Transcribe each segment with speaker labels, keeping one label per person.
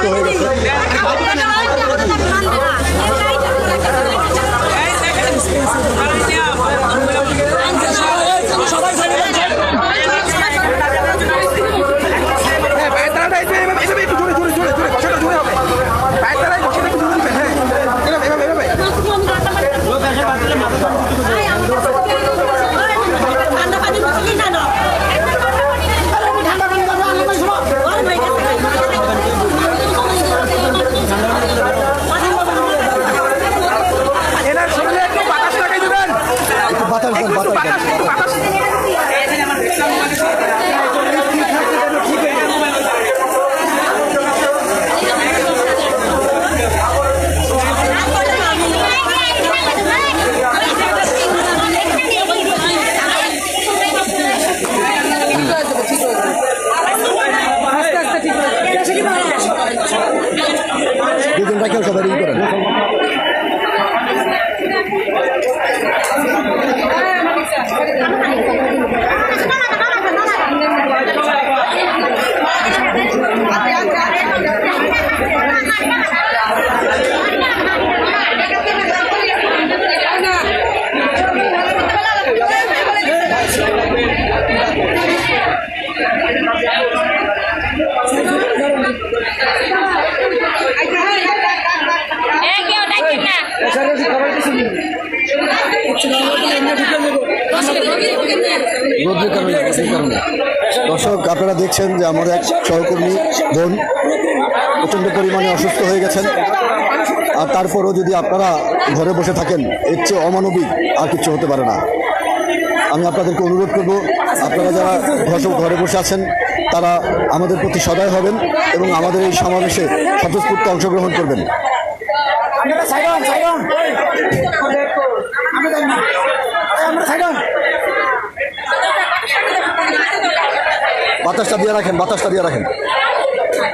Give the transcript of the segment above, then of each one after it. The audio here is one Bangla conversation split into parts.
Speaker 1: অসুস্থ হয়ে গেছে।
Speaker 2: হ্যাঁ
Speaker 1: দুজন রাখেও সবাই ই করেন রোদ্রের কারণে রোদ্রের কারণে দর্শক আপনারা দেখছেন যে আমার এক সহকর্মী বোন প্রচণ্ড পরিমাণে অসুস্থ হয়ে গেছেন। আর তারপরও যদি আপনারা ঘরে বসে থাকেন এর চেয়ে অমানবিক আর কিছু হতে পারে না। আমি আপনাদেরকে অনুরোধ করব আপনারা যারা ঘর- ঘরে বসে আছেন তারা আমাদের প্রতি সদয় হবেন এবং আমাদের এই সমাবেশে স্বতঃস্ফূর্ত অংশগ্রহণ করবেন। বাতাসটা দিয়ে রাখেন, বাতাসটা দিয়ে রাখেন। হ্যাঁ।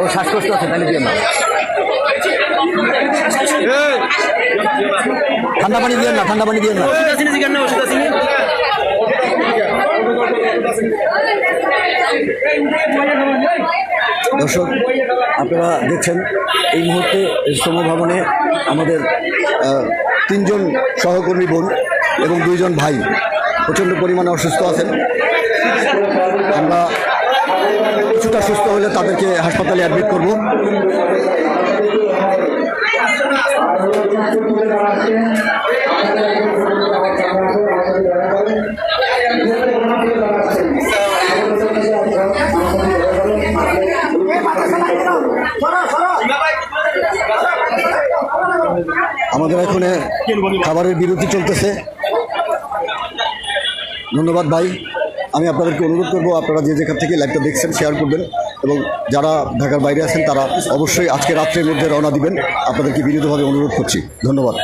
Speaker 1: ও, শ্বাসকষ্ট আছে, তাহলে দিয়ে না ঠান্ডা পানি দিয়ে না ঠান্ডা পানি দিয়ে না দর্শক, আপনারা দেখছেন, এই মুহূর্তে শ্রম ভবনে আমাদের তিনজন সহকর্মী বোন এবং দুইজন ভাই প্রচণ্ড পরিমাণে অসুস্থ আছেন। আমরা কিছুটা সুস্থ হলে তাদেরকে হাসপাতালে অ্যাডমিট করব। আমাদের এখানে খাবারের বিরতি চলতেছে। ধন্যবাদ ভাই। আমি আপনাদেরকে অনুরোধ করব, আপনারা যে যেখান থেকে লাইভটা দেখছেন শেয়ার করবেন এবং যারা ঢাকার বাইরে আছেন, তারা অবশ্যই আজকে রাত্রের মধ্যে রওনা দিবেন। আপনাদেরকে বিনীতভাবে অনুরোধ করছি। ধন্যবাদ।